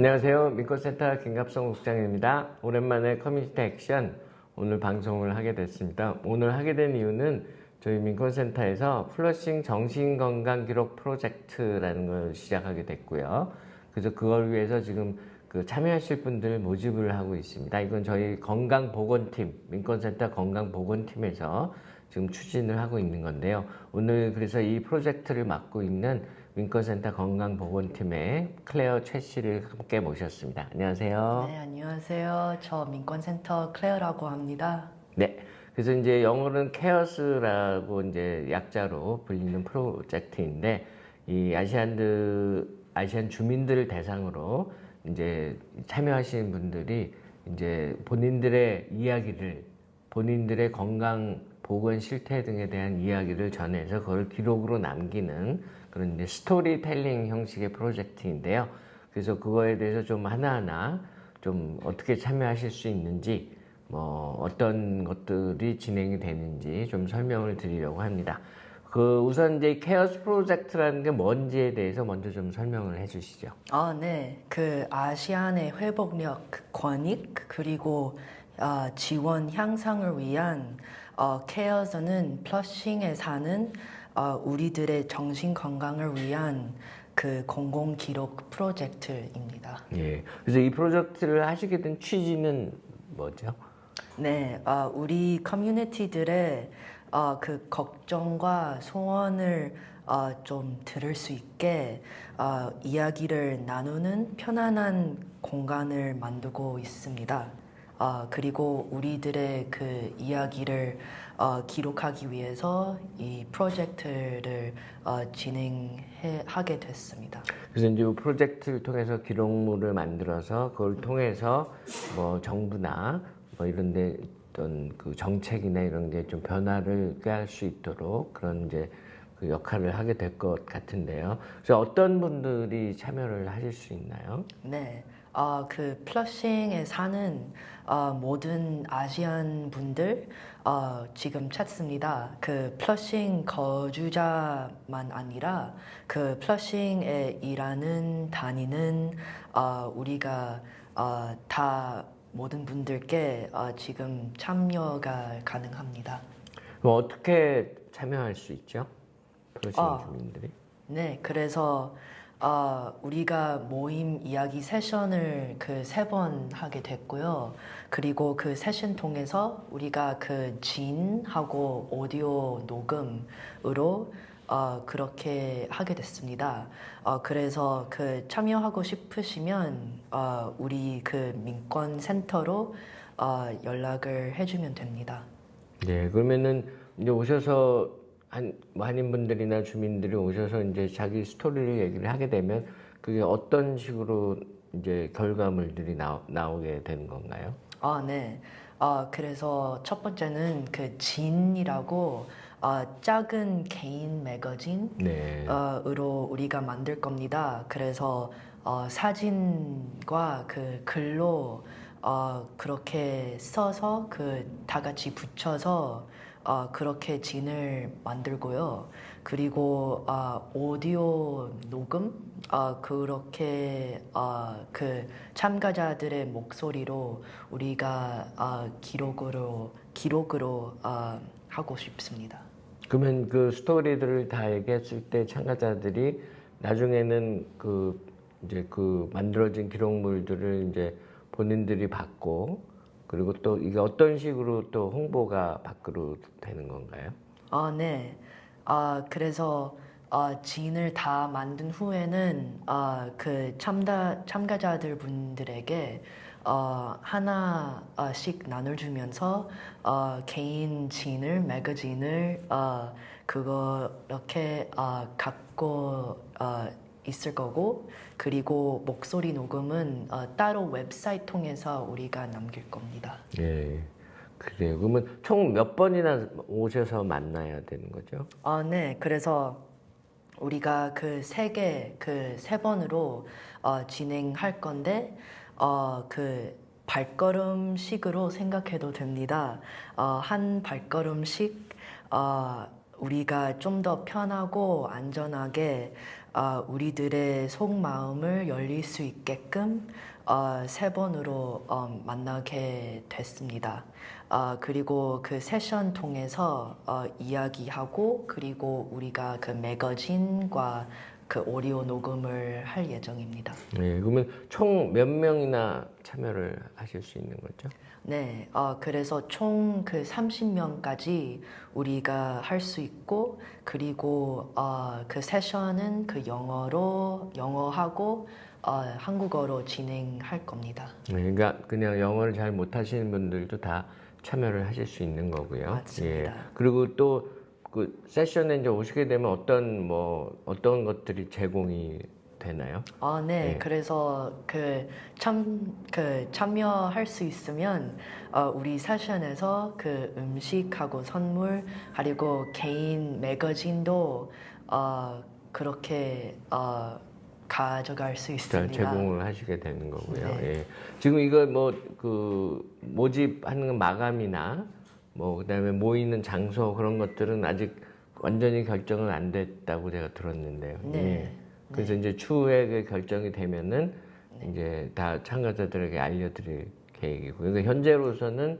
안녕하세요. 민권센터 김갑성 국장입니다. 오랜만에 커뮤니티 액션 오늘 방송을 하게 됐습니다. 오늘 하게 된 이유는 저희 민권센터에서 플러싱 정신건강 기록 프로젝트라는 걸 시작하게 됐고요. 그래서 그걸 위해서 지금 그 참여하실 분들 모집을 하고 있습니다. 이건 저희 건강보건팀, 민권센터 건강보건팀에서 지금 추진을 하고 있는 건데요. 오늘 그래서 이 프로젝트를 맡고 있는 민권센터 건강보건팀의 클레어 최 씨를 함께 모셨습니다. 안녕하세요. 네, 안녕하세요. 저 민권센터 클레어라고 합니다. 네. 그래서 이제 영어로는 케어스라고 이제 약자로 불리는 프로젝트인데 이 아시안드 아시안 주민들을 대상으로 이제 참여하시는 분들이 이제 본인들의 이야기를 본인들의 건강 보건 실태 등에 대한 이야기를 전해서 그걸 기록으로 남기는 그런 이제 스토리텔링 형식의 프로젝트인데요. 그래서 그거에 대해서 좀 하나하나 좀 어떻게 참여하실 수 있는지 뭐 어떤 것들이 진행이 되는지 좀 설명을 드리려고 합니다. 그 우선 이제 케어스 프로젝트라는 게 뭔지에 대해서 먼저 좀 설명을 해주시죠. 아, 네. 그 아시안의 회복력, 권익 그리고 어, 지원 향상을 위한 어, 케어서는 플러싱에 사는 어, 우리들의 정신 건강을 위한 그 공공 기록 프로젝트입니다. 예. 그래서 이 프로젝트를 하시게 된 취지는 뭐죠? 네, 어, 우리 커뮤니티들의 어, 그 걱정과 소원을 어, 좀 들을 수 있게 어, 이야기를 나누는 편안한 공간을 만들고 있습니다. 어, 그리고 우리들의 그 이야기를 어, 기록하기 위해서 이 프로젝트를 어, 진행하게 됐습니다. 그래서 이제 이 프로젝트를 통해서 기록물을 만들어서 그걸 통해서 뭐 정부나 뭐 이런 데 어떤 그 정책이나 이런 게 좀 변화를 꾀할 수 있도록 그런 이제 그 역할을 하게 될 것 같은데요. 그래서 어떤 분들이 참여를 하실 수 있나요? 네, 어, 그 플러싱에 사는 어, 모든 아시안 분들 어, 지금 찾습니다. 그 플러싱 거주자만 아니라 그 플러싱에 일하는 다니는 어, 우리가 어, 다 모든 분들께 어, 지금 참여가 가능합니다. 그럼 어떻게 참여할 수 있죠? 플러싱 아. 주민들이? 네, 그래서 어, 우리가 모임 이야기 세션을 그 세 번 하게 됐고요. 그리고 그 세션 통해서 우리가 그 진하고 오디오 녹음으로 어, 그렇게 하게 됐습니다. 어, 그래서 그 참여하고 싶으시면 어, 우리 그 민권 센터로 어, 연락을 해주면 됩니다. 네, 그러면은 이제 오셔서 한 한인분들이나 주민들이 오셔서 이제 자기 스토리를 얘기를 하게 되면 그게 어떤 식으로 이제 결과물들이 나, 나오게 되는 건가요? 아, 네. 아, 그래서 첫 번째는 그 진이라고 어, 작은 개인 매거진 네. 어, 으로 우리가 만들 겁니다. 그래서 어, 사진과 그 글로 어, 그렇게 써서 그 다 같이 붙여서 어, 그렇게 진을 만들고요. 그리고 어, 오디오 녹음 어, 그렇게 어, 그 참가자들의 목소리로 우리가 어, 기록으로 기록으로 어, 하고 싶습니다. 그러면 그 스토리들을 다 얘기했을 때 참가자들이 나중에는 그 이제 그 만들어진 기록물들을 이제 본인들이 받고 그리고 또 이게 어떤 식으로 또 홍보가 밖으로 되는 건가요? 아, 네. 아, 그래서 어, 진을 다 만든 후에는 어, 그 참가 참가자들 분들에게 어, 하나씩 나눠주면서 어, 개인 진을 매거진을 어, 그거 이렇게 어, 갖고 어, 있을 거고 그리고 목소리 녹음은 어, 따로 웹사이트 통해서 우리가 남길 겁니다. 예. 그래요. 그러면 총 몇 번이나 오셔서 만나야 되는 거죠? 아, 네. 그래서 우리가 그 세 개, 그 세 번으로 어, 진행할 건데, 어, 그 발걸음식으로 생각해도 됩니다. 어, 한 발걸음씩 어, 우리가 좀 더 편하고 안전하게 어, 우리들의 속마음을 열릴 수 있게끔 어, 세 번으로 어, 만나게 됐습니다. 어, 그리고 그 세션 통해서 어, 이야기하고 그리고 우리가 그 매거진과 그 오디오 녹음을 할 예정입니다. 네, 그러면 총 몇 명이나 참여를 하실 수 있는 거죠? 네, 어, 그래서 총 그 30명까지 우리가 할 수 있고, 그리고 어, 그 세션은 그 영어로, 영어하고 어, 한국어로 진행할 겁니다. 네, 그러니까 그냥 영어를 잘 못하시는 분들도 다 참여를 하실 수 있는 거고요. 맞습니다. 예. 그리고 또 그 세션에 이제 오시게 되면 어떤 뭐 어떤 것들이 제공이 되나요? 아, 네. 네. 그래서 그 참, 그 참여할 수 있으면 어, 우리 세션에서 그 음식하고 선물 그리고 개인 매거진도 어, 그렇게 어, 가져갈 수 자, 있습니다. 제공을 하시게 되는 거고요. 네. 예. 지금 이거 뭐 그 모집하는 마감이나 뭐 그다음에 모이는 장소 그런 것들은 아직 완전히 결정은 안 됐다고 제가 들었는데요. 네. 예. 그래서 이제 추후에 그 결정이 되면은 이제 다 참가자들에게 알려드릴 계획이고, 그러니까 현재로서는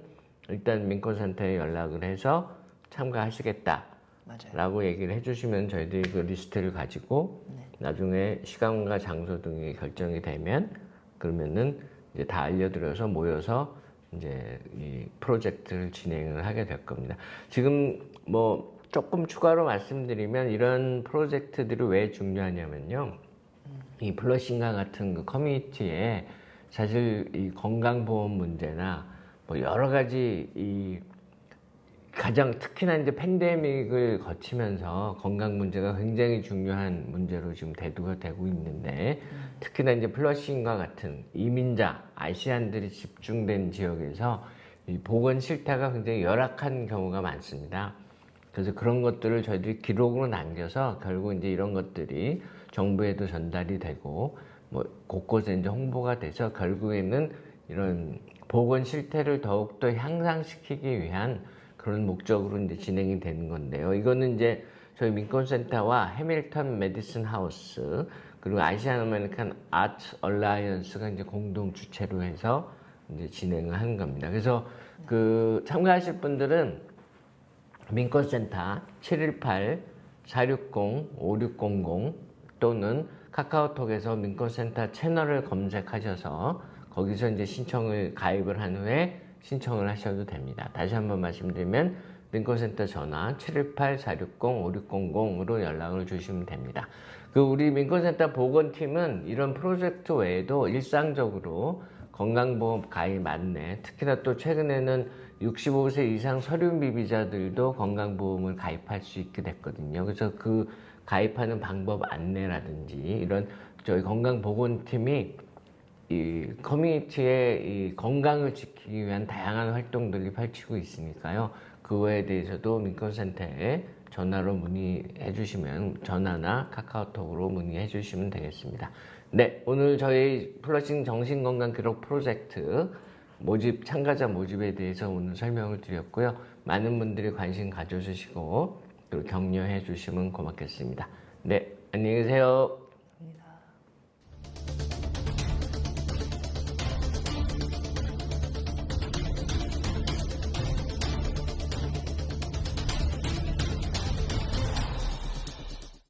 일단 민권센터에 연락을 해서 참가하시겠다. 맞아요. 라고 얘기를 해주시면 저희들이 그 리스트를 가지고 나중에 시간과 장소 등이 결정이 되면 그러면은 이제 다 알려드려서 모여서 이제 이 프로젝트를 진행을 하게 될 겁니다. 지금 뭐 조금 추가로 말씀드리면 이런 프로젝트들이 왜 중요하냐면요. 이 플러싱과 같은 그 커뮤니티에 사실 이 건강보험 문제나 뭐 여러 가지 이 가장 특히나 이제 팬데믹을 거치면서 건강 문제가 굉장히 중요한 문제로 지금 대두가 되고 있는데 특히나 이제 플러싱과 같은 이민자 아시안들이 집중된 지역에서 이 보건 실태가 굉장히 열악한 경우가 많습니다. 그래서 그런 것들을 저희들이 기록으로 남겨서 결국 이제 이런 것들이 정부에도 전달이 되고 뭐 곳곳에 이제 홍보가 돼서 결국에는 이런 보건 실태를 더욱더 향상시키기 위한 그런 목적으로 이제 진행이 되는 건데요. 이거는 이제 저희 민권센터와 해밀턴 메디슨 하우스 그리고 아시안 아메리칸 아트 얼라이언스가 이제 공동 주최로 해서 이제 진행을 하는 겁니다. 그래서 그 참가하실 분들은 민권센터 718-460-5600 또는 카카오톡에서 민권센터 채널을 검색하셔서 거기서 이제 신청을 가입을 한 후에 신청을 하셔도 됩니다. 다시 한번 말씀드리면 민권센터 전화 718-460-5600으로 연락을 주시면 됩니다. 그 우리 민권센터 보건팀은 이런 프로젝트 외에도 일상적으로 건강보험 가입 안내, 특히나 또 최근에는 65세 이상 서류 미비자들도 건강보험을 가입할 수 있게 됐거든요. 그래서 그 가입하는 방법 안내라든지 이런 저희 건강보건팀이 이 커뮤니티의 이 건강을 지키기 위한 다양한 활동들이 펼치고 있으니까요. 그거에 대해서도 민권센터에 전화로 문의해 주시면 전화나 카카오톡으로 문의해 주시면 되겠습니다. 네, 오늘 저희 플러싱 정신건강 기록 프로젝트 모집 참가자 모집에 대해서 오늘 설명을 드렸고요. 많은 분들이 관심 가져주시고 그리고 격려해 주시면 고맙겠습니다. 네, 안녕히 계세요.